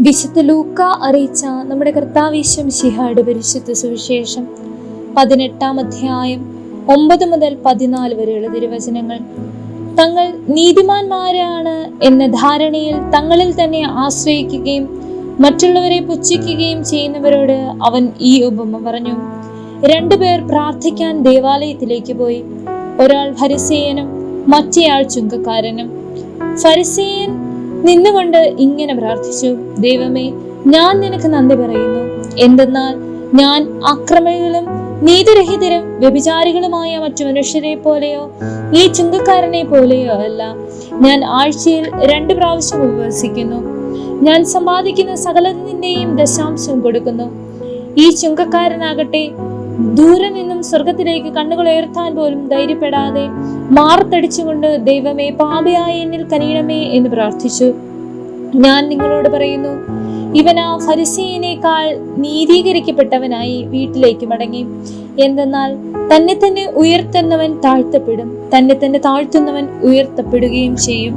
വിശുദ്ധ ലൂക്ക അറിയിച്ച നമ്മുടെ കർത്താവേശം ശിഹായുടെ പരിശുദ്ധ സുവിശേഷം പതിനെട്ടാം അധ്യായം ഒമ്പത് മുതൽ പതിനാല് വരെയുള്ള തിരുവചനങ്ങൾ. തങ്ങൾ നീതിമാന്മാരാണ് എന്ന ധാരണയിൽ തങ്ങളിൽ തന്നെ ആശ്രയിക്കുകയും മറ്റുള്ളവരെ പുച്ഛിക്കുകയും ചെയ്യുന്നവരോട് അവൻ ഈ ഉപമ പറഞ്ഞു. രണ്ടുപേർ പ്രാർത്ഥിക്കാൻ ദേവാലയത്തിലേക്ക് പോയി. ഒരാൾ ഫരിസേയനും മറ്റേയാൾ ചുങ്കക്കാരനും. ഫരിസേയൻ നിന്നുകൊണ്ട് ഇങ്ങനെ പ്രാർത്ഥിച്ചു ദൈവമേ ഞാൻ നിനക്ക് നന്ദി പറയുന്നു. എന്തെന്നാൽ ഞാൻ അക്രമികളും നീതിരഹിതരും വ്യഭിചാരികളുമായ മറ്റു മനുഷ്യരെ പോലെയോ ഈ ചുങ്കക്കാരനെ പോലെയോ അല്ല. ഞാൻ ആഴ്ചയിൽ രണ്ട് പ്രാവശ്യം ഉപവസിക്കുന്നു. ഞാൻ സമ്പാദിക്കുന്ന സകലതിന്റെയും ദശാംശം കൊടുക്കുന്നു. ഈ ചുങ്കക്കാരനാകട്ടെ ദൂരെ നിന്നും സ്വർഗത്തിലേക്ക് കണ്ണുകൾ ഉയർത്താൻ പോലും ധൈര്യപ്പെടാതെ മാർത്തടിച്ചുകൊണ്ട് ദൈവമേ പാപയായ എന്നിൽ കനിയണമേ എന്ന് പ്രാർത്ഥിച്ചു. ഞാൻ നിങ്ങളോട് പറയുന്നു ഇവനാ ഫരിസീനേക്കാൾ നീതീകരിക്കപ്പെട്ടവനായി വീട്ടിലേക്ക് മടങ്ങി. എന്തെന്നാൽ തന്നെ തന്നെ ഉയർത്തുന്നവൻ താഴ്ത്തപ്പെടും തന്നെ തന്നെ താഴ്ത്തുന്നവൻ ഉയർത്തപ്പെടുകയും ചെയ്യും.